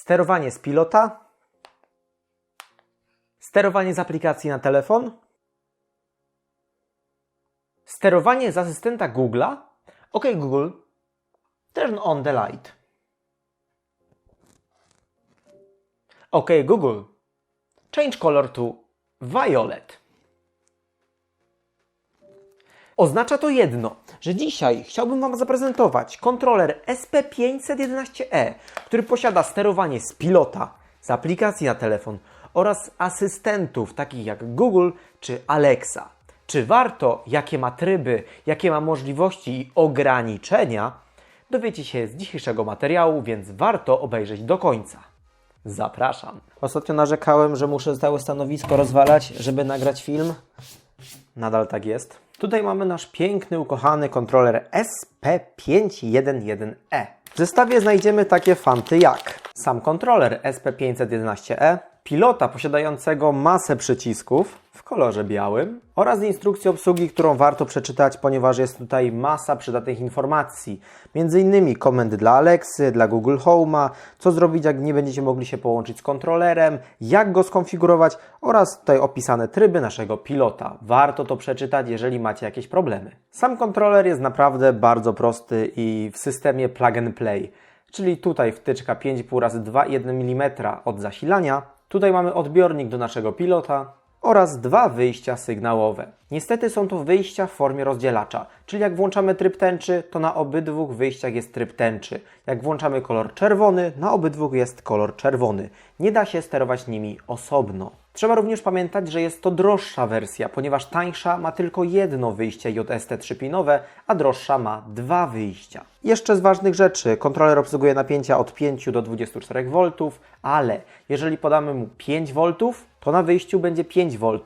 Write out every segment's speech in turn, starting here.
Sterowanie z pilota. Sterowanie z aplikacji na telefon. Sterowanie z asystenta Google'a. OK Google, turn on the light. OK Google, change color to violet. Oznacza to jedno, że dzisiaj chciałbym Wam zaprezentować kontroler SP511E, który posiada sterowanie z pilota, z aplikacji na telefon oraz asystentów takich jak Google czy Alexa. Czy warto, jakie ma tryby, jakie ma możliwości i ograniczenia, dowiecie się z dzisiejszego materiału, więc warto obejrzeć do końca. Zapraszam. Ostatnio narzekałem, że muszę całe stanowisko rozwalać, żeby nagrać film. Nadal tak jest. Tutaj mamy nasz piękny, ukochany kontroler SP511E. W zestawie znajdziemy takie fanty jak sam kontroler SP511E, pilota posiadającego masę przycisków kolorze białym oraz instrukcję obsługi, którą warto przeczytać, ponieważ jest tutaj masa przydatnych informacji. Między innymi komendy dla Alexy, dla Google Home'a, co zrobić, jak nie będziecie mogli się połączyć z kontrolerem, jak go skonfigurować oraz tutaj opisane tryby naszego pilota. Warto to przeczytać, jeżeli macie jakieś problemy. Sam kontroler jest naprawdę bardzo prosty i w systemie plug and play. Czyli tutaj wtyczka 5,5 razy 2,1 mm od zasilania. Tutaj mamy odbiornik do naszego pilota, oraz dwa wyjścia sygnałowe. Niestety są to wyjścia w formie rozdzielacza, czyli jak włączamy tryb tęczy, to na obydwu wyjściach jest tryb tęczy. Jak włączamy kolor czerwony, na obydwu jest kolor czerwony. Nie da się sterować nimi osobno. Trzeba również pamiętać, że jest to droższa wersja, ponieważ tańsza ma tylko jedno wyjście JST 3-pinowe, a droższa ma dwa wyjścia. Jeszcze z ważnych rzeczy, kontroler obsługuje napięcia od 5 do 24 V, ale jeżeli podamy mu 5 V, to na wyjściu będzie 5 V.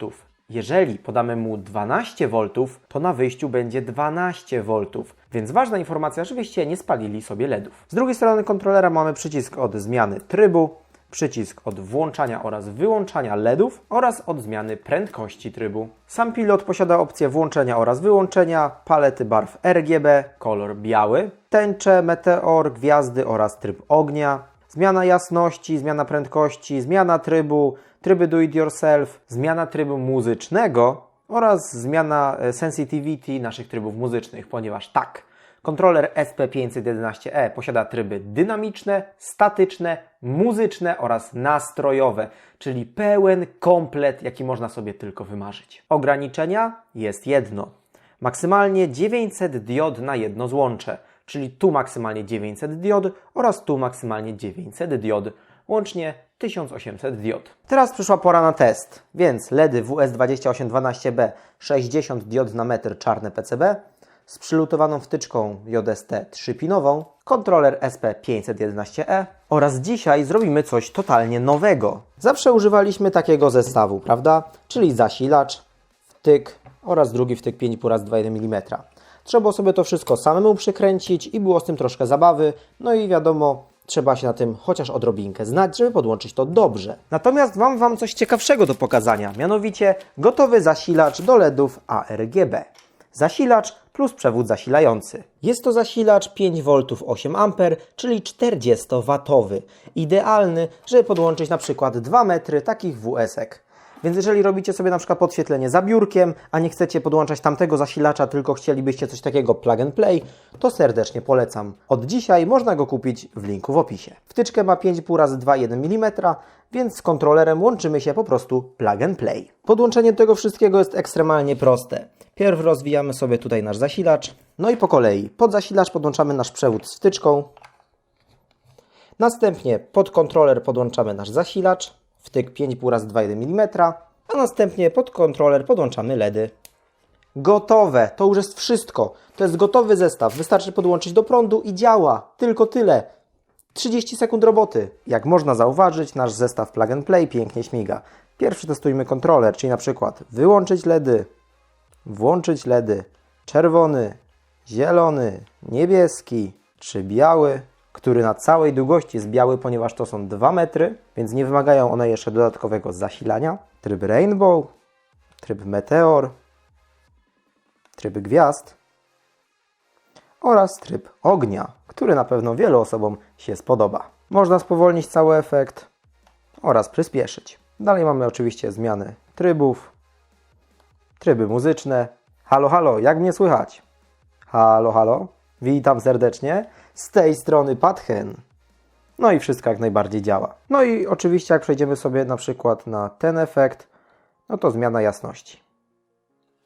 Jeżeli podamy mu 12 V, to na wyjściu będzie 12 V. Więc ważna informacja, żebyście nie spalili sobie LEDów. Z drugiej strony kontrolera mamy przycisk od zmiany trybu, przycisk od włączania oraz wyłączania LEDów oraz od zmiany prędkości trybu. Sam pilot posiada opcję włączenia oraz wyłączenia, palety barw RGB, kolor biały, tęcze, meteor, gwiazdy oraz tryb ognia, zmiana jasności, zmiana prędkości, zmiana trybu, tryby do it yourself, zmiana trybu muzycznego oraz zmiana e, sensitivity naszych trybów muzycznych, ponieważ tak, kontroler SP511E posiada tryby dynamiczne, statyczne, muzyczne oraz nastrojowe, czyli pełen komplet, jaki można sobie tylko wymarzyć. Ograniczenia jest jedno. Maksymalnie 900 diod na jedno złącze, czyli tu maksymalnie 900 diod oraz tu maksymalnie 900 diod łącznie 1800 diod. Teraz przyszła pora na test, więc LEDy WS2812B 60 diod na metr czarne PCB z przylutowaną wtyczką JST 3-pinową, kontroler SP511E oraz dzisiaj zrobimy coś totalnie nowego. Zawsze używaliśmy takiego zestawu, prawda? Czyli zasilacz, wtyk oraz drugi wtyk 5,5 razy 2,1 mm. Trzeba sobie to wszystko samemu przykręcić i było z tym troszkę zabawy. No i wiadomo, trzeba się na tym chociaż odrobinkę znać, żeby podłączyć to dobrze. Natomiast mam Wam coś ciekawszego do pokazania, mianowicie gotowy zasilacz do LEDów ARGB. Zasilacz plus przewód zasilający. Jest to zasilacz 5V 8A, czyli 40W. Idealny, żeby podłączyć na przykład 2 metry takich WS-ek. Więc jeżeli robicie sobie na przykład podświetlenie za biurkiem, a nie chcecie podłączać tamtego zasilacza, tylko chcielibyście coś takiego plug and play, to serdecznie polecam. Od dzisiaj można go kupić w linku w opisie. Wtyczkę ma 5,5 razy 2,1 mm, więc z kontrolerem łączymy się po prostu plug and play. Podłączenie tego wszystkiego jest ekstremalnie proste. Pierw rozwijamy sobie tutaj nasz zasilacz, no i po kolei pod zasilacz podłączamy nasz przewód z wtyczką. Następnie pod kontroler podłączamy nasz zasilacz, wtyk 5,5 razy 2,1 mm, a następnie pod kontroler podłączamy LEDy. Gotowe, to już jest wszystko. To jest gotowy zestaw. Wystarczy podłączyć do prądu i działa. Tylko tyle. 30 sekund roboty. Jak można zauważyć, nasz zestaw plug and play pięknie śmiga. Pierwszy testujmy kontroler, czyli na przykład wyłączyć LEDy, włączyć LEDy, czerwony, zielony, niebieski czy biały, który na całej długości jest biały, ponieważ to są 2 metry, więc nie wymagają one jeszcze dodatkowego zasilania. Tryb Rainbow, tryb Meteor, tryb Gwiazd oraz tryb Ognia, który na pewno wielu osobom się spodoba. Można spowolnić cały efekt oraz przyspieszyć. Dalej mamy oczywiście zmiany trybów, tryby muzyczne. Halo, halo, jak mnie słychać? Halo, halo, witam serdecznie. Z tej strony Patchen. No i wszystko jak najbardziej działa. No i oczywiście jak przejdziemy sobie na przykład na ten efekt, no to zmiana jasności.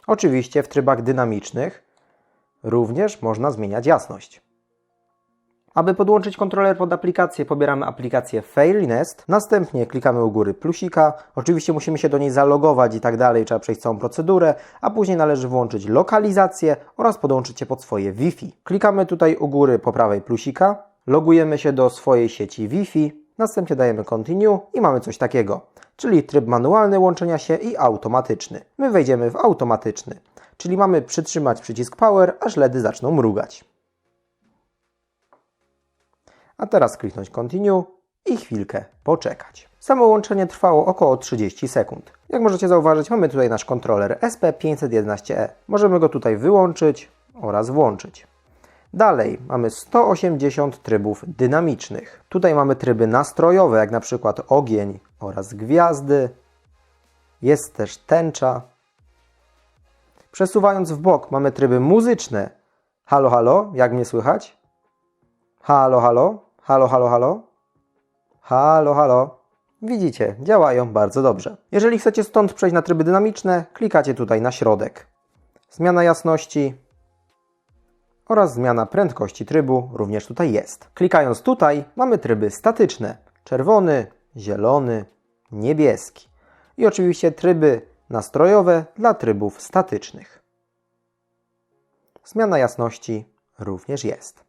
Oczywiście w trybach dynamicznych również można zmieniać jasność. Aby podłączyć kontroler pod aplikację, pobieramy aplikację Fairnest, następnie klikamy u góry plusika. Oczywiście musimy się do niej zalogować i tak dalej, trzeba przejść całą procedurę, a później należy włączyć lokalizację oraz podłączyć się pod swoje Wi-Fi. Klikamy tutaj u góry po prawej plusika, logujemy się do swojej sieci Wi-Fi, następnie dajemy continue i mamy coś takiego, czyli tryb manualny łączenia się i automatyczny. My wejdziemy w automatyczny, czyli mamy przytrzymać przycisk power, aż LEDy zaczną mrugać. A teraz kliknąć Continue i chwilkę poczekać. Samo łączenie trwało około 30 sekund. Jak możecie zauważyć, mamy tutaj nasz kontroler SP511E. Możemy go tutaj wyłączyć oraz włączyć. Dalej mamy 180 trybów dynamicznych. Tutaj mamy tryby nastrojowe, jak na przykład ogień oraz gwiazdy. Jest też tęcza. Przesuwając w bok mamy tryby muzyczne. Halo, halo, jak mnie słychać? Halo, halo, halo, halo, halo, halo, halo. Widzicie, działają bardzo dobrze. Jeżeli chcecie stąd przejść na tryby dynamiczne, klikacie tutaj na środek. Zmiana jasności oraz zmiana prędkości trybu również tutaj jest. Klikając tutaj mamy tryby statyczne. Czerwony, zielony, niebieski. I oczywiście tryby nastrojowe dla trybów statycznych. Zmiana jasności również jest.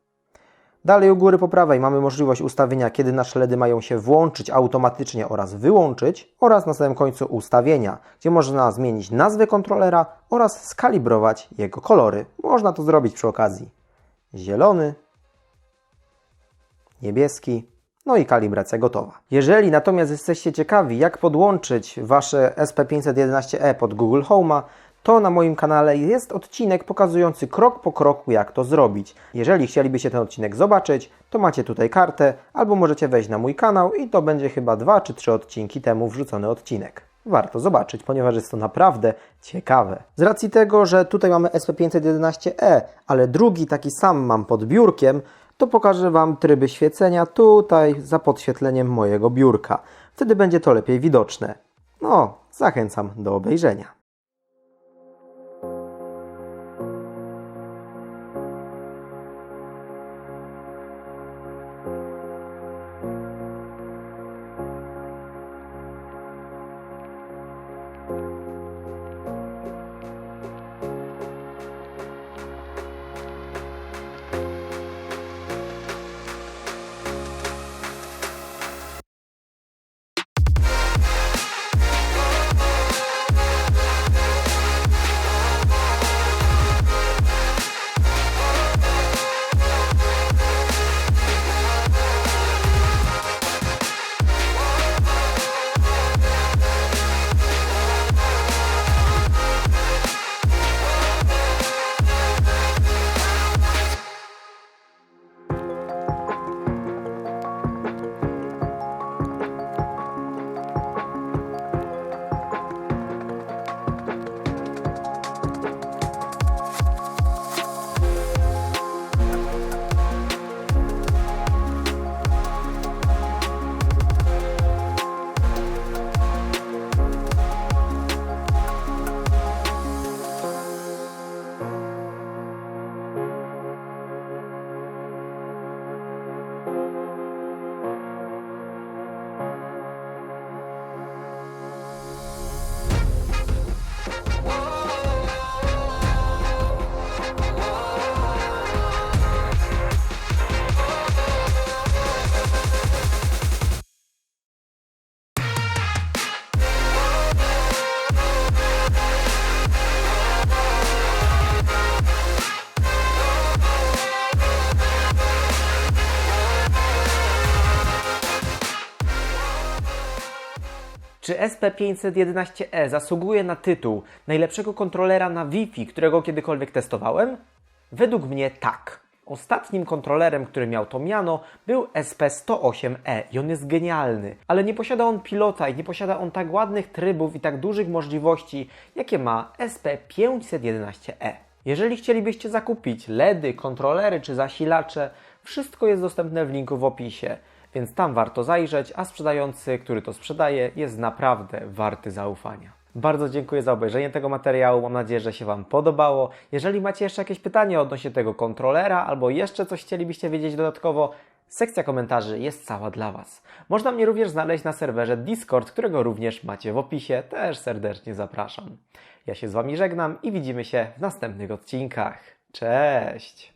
Dalej u góry po prawej mamy możliwość ustawienia, kiedy nasze LEDy mają się włączyć automatycznie oraz wyłączyć oraz na samym końcu ustawienia, gdzie można zmienić nazwę kontrolera oraz skalibrować jego kolory. Można to zrobić przy okazji. Zielony, niebieski, no i kalibracja gotowa. Jeżeli natomiast jesteście ciekawi, jak podłączyć Wasze SP511e pod Google Home'a, to na moim kanale jest odcinek pokazujący krok po kroku, jak to zrobić. Jeżeli chcielibyście ten odcinek zobaczyć, to macie tutaj kartę, albo możecie wejść na mój kanał i to będzie chyba dwa czy trzy odcinki temu wrzucony odcinek. Warto zobaczyć, ponieważ jest to naprawdę ciekawe. Z racji tego, że tutaj mamy SP511E, ale drugi taki sam mam pod biurkiem, to pokażę Wam tryby świecenia tutaj za podświetleniem mojego biurka. Wtedy będzie to lepiej widoczne. No, zachęcam do obejrzenia. Czy SP511E zasługuje na tytuł najlepszego kontrolera na Wi-Fi, którego kiedykolwiek testowałem? Według mnie tak. Ostatnim kontrolerem, który miał to miano, był SP108E i on jest genialny, ale nie posiada on pilota i nie posiada on tak ładnych trybów i tak dużych możliwości, jakie ma SP511E. Jeżeli chcielibyście zakupić LEDy, kontrolery czy zasilacze, wszystko jest dostępne w linku w opisie, więc tam warto zajrzeć, a sprzedający, który to sprzedaje, jest naprawdę warty zaufania. Bardzo dziękuję za obejrzenie tego materiału. Mam nadzieję, że się Wam podobało. Jeżeli macie jeszcze jakieś pytanie odnośnie tego kontrolera albo jeszcze coś chcielibyście wiedzieć dodatkowo, sekcja komentarzy jest cała dla Was. Można mnie również znaleźć na serwerze Discord, którego również macie w opisie. Też serdecznie zapraszam. Ja się z Wami żegnam i widzimy się w następnych odcinkach. Cześć!